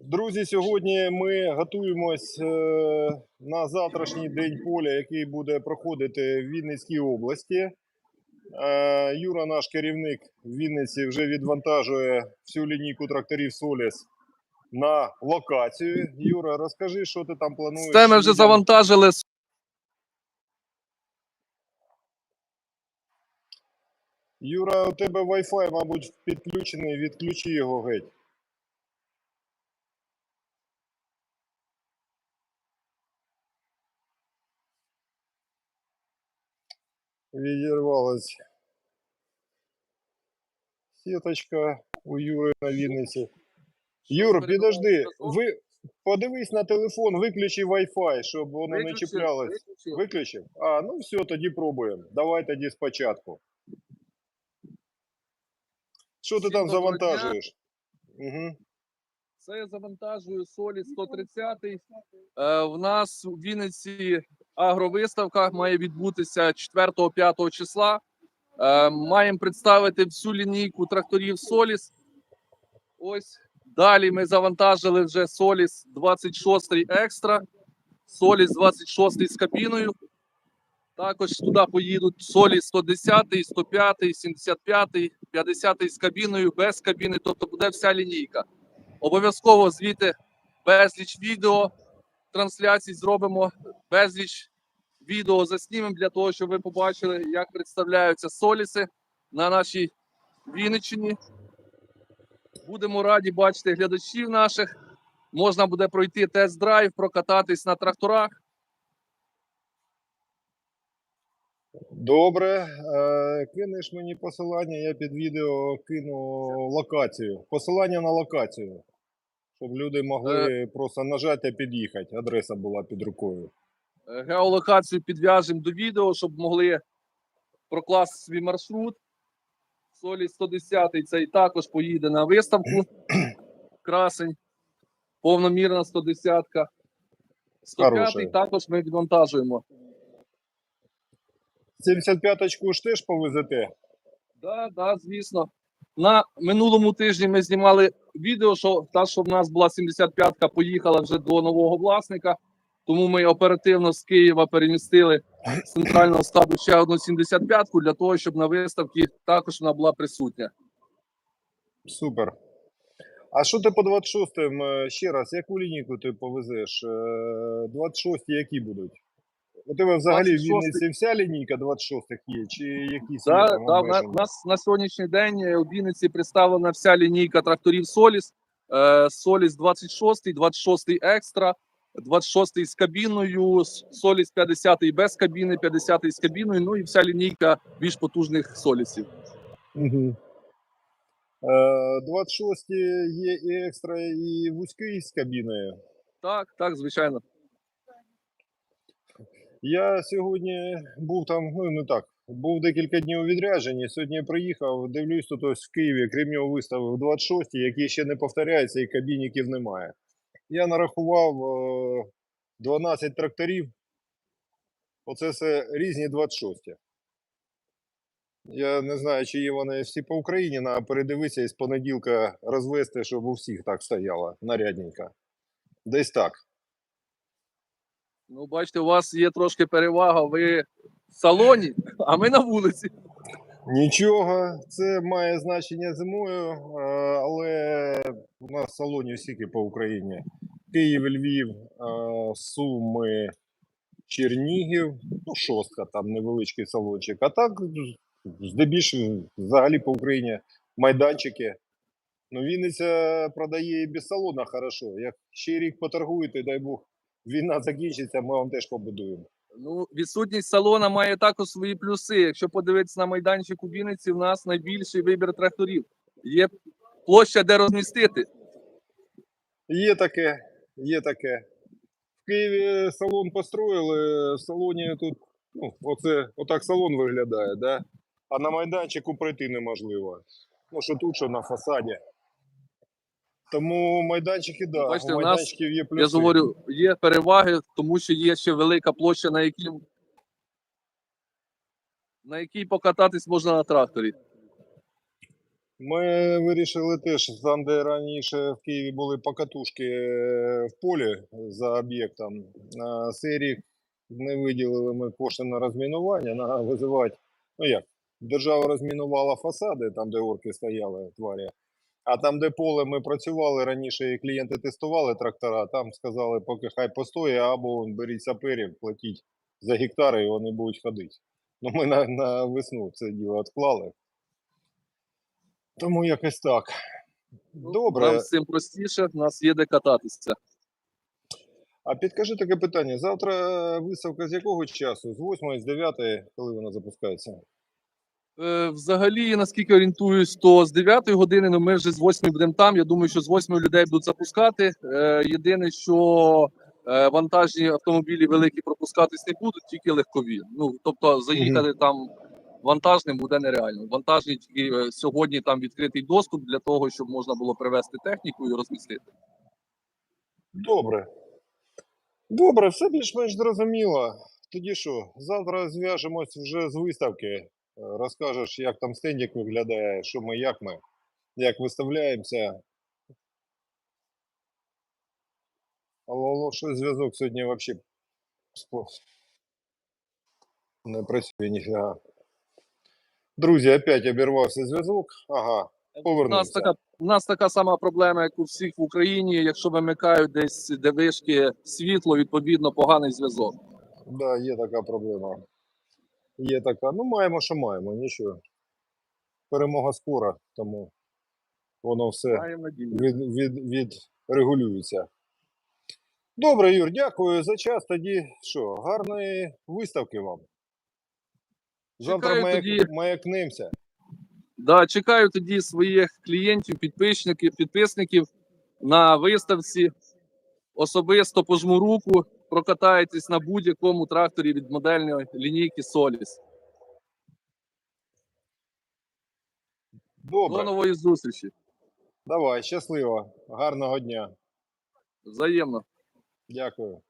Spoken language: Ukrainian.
Друзі, сьогодні ми готуємось е, на завтрашній день поля, який буде проходити в Вінницькій області. Е, Юра, наш керівник в Вінниці, вже відвантажує всю лінійку тракторів Соліс на локацію. Юра, розкажи, що ти там плануєш. Це ми вже завантажили. Юра, у тебе Wi-Fi, мабуть, підключений, відключи його геть. Відірвалась сіточка у Юри на Вінниці. Юр, підожди, ви подивись на телефон, виключи Wi-Fi, щоб воно не Виключив, чіплялось. виключив. Виключив? А, ну все, тоді пробуємо. Давай тоді спочатку. Що ти Всім там доброго дня. завантажуєш? Угу. Це я завантажую Solid 130. Е, в нас у Вінниці агровиставка має відбутися 4-5 числа. Е, маємо представити всю лінійку тракторів Solis. Ось далі ми завантажили вже Solis 26 Extra, Solis 26 з кабіною. Також туди поїдуть Solis 110, 105, 75, 50 з кабіною, без кабіни, тобто буде вся лінійка. Обов'язково звідти безліч відео трансляцій зробимо, безліч відео заснімемо для того, щоб ви побачили, як представляються соліси на нашій Вінниччині. Будемо раді бачити глядачів наших. Можна буде пройти тест-драйв, прокататись на тракторах. Добре. Е, кинеш мені посилання, я під відео кину локацію. Посилання на локацію. Щоб люди могли просто нажати та під'їхати. Адреса була під рукою. Е, Геолокацію підв'яжемо до відео, щоб могли прокласти свій маршрут. Солі 110 цей також поїде на виставку. Красень. Повномірна 110-ка. 105 Хороше. також ми відвантажуємо. 75-очку ж теж повезете? Да, да, звісно. На минулому тижні ми знімали відео, що та, що в нас була 75-ка, поїхала вже до нового власника. Тому ми оперативно з Києва перемістили з центрального штабу ще одну 75-ку для того, щоб на виставці також вона була присутня. Супер. А що ти по 26-м? е, Ще раз, яку лінійку ти повезеш? Е, 26-ті які будуть? У тебе взагалі в 26-й. Вінниці вся лінійка 26-х є, чи якісь Да, там да, на- нас на сьогоднішній день е, у Вінниці представлена вся лінійка тракторів Соліс. Е, Соліс 26, 26 екстра, 26 з кабіною, Соліс 50 без кабіни, 50 з кабіною, ну і вся лінійка більш потужних солісів. Угу. Е, 26 є і екстра, і вузький з кабіною. Так, так, звичайно. Я сьогодні був там, ну не так, був декілька днів у відрядженні. Сьогодні приїхав, дивлюсь, тут ось в Києві Кремньов виставив 26, які ще не повторяються, і кабінників немає. Я нарахував е, 12 тракторів. Оце все різні 26. Я не знаю, чи є вони всі по Україні, треба передивитися і з понеділка розвести, щоб у всіх так стояло нарядненько. Десь так. Ну, бачите, у вас є трошки перевага. Ви в салоні, а ми на вулиці. Нічого, це має значення зимою, е, але у нас салонів стільки по Україні. Київ, Львів, е, Суми, Чернігів, ну, шостка, там невеличкий салончик. А так, здебільшого, взагалі по Україні майданчики. Ну, Вінниця продає і без салона хорошо. Як ще рік поторгуєте, дай Бог, війна закінчиться, ми вам теж побудуємо. Ну, відсутність салона має також свої плюси. Якщо подивитися на майданчик у Вінниці, в нас найбільший вибір тракторів. Є площа, де розмістити. Є таке, є таке. В Києві салон построїли, в салоні тут, ну, оце, отак салон виглядає, да? а на майданчику пройти неможливо. Ну, що тут, що на фасаді. Тому майданчики, да, Бачите, у нас, є плюси. Я говорю, є переваги, тому що є ще велика площа, на якій, на якій покататись можна на тракторі. Ми вирішили теж там, де раніше в Києві були покатушки е, в полі за об'єктом. На цей рік не виділили ми кошти на розмінування, на визивати. Ну як, держава розмінувала фасади, там, де орки стояли, тварі. А там, де поле ми працювали раніше, і клієнти тестували трактора, там сказали, поки хай постоє, або беріть саперів, платіть за гектари, і вони будуть ходити. Ну, ми на, на весну це діло відклали. Тому якось так. Добре. Нам цим простіше, в нас є де кататися. А підкажи таке питання. Завтра виставка з якого часу? З 8, з 9, коли вона запускається? Е, Взагалі, наскільки орієнтуюсь, то з 9 години, ну ми вже з 8 будемо там. Я думаю, що з 8 людей будуть запускати. Е, Єдине, що е, вантажні автомобілі великі пропускатись не будуть, тільки легкові. Ну тобто заїхати там вантажним буде нереально. Вантажні тільки сьогодні там відкритий доступ для того, щоб можна було привезти техніку і розмістити. Добре. Добре, все більш-менш зрозуміло. Тоді що, завтра зв'яжемось вже з виставки. Розкажеш, як там стендік виглядає, що ми, як ми, як виставляємося. Алло, алло, що зв'язок сьогодні взагалі не працює ніфіга. Друзі, опять обірвався зв'язок. Ага, У нас така у нас така сама проблема, як у всіх в Україні. Якщо вимикають десь де вишки світло, відповідно поганий зв'язок. Да, є така проблема. Є така. Ну, маємо, що маємо, нічого. Перемога скора, тому воно все від, від, відрегулюється. Добре, Юр, дякую за час. Тоді що, гарної виставки вам. Завтра Чекаю маяк, тоді. Да, чекаю тоді своїх клієнтів, підписників, підписників на виставці. Особисто пожму руку, прокатаєтесь на будь-якому тракторі від модельної лінійки Solis. До нової зустрічі. давай, щасливо, гарного дня. Взаємно. Дякую.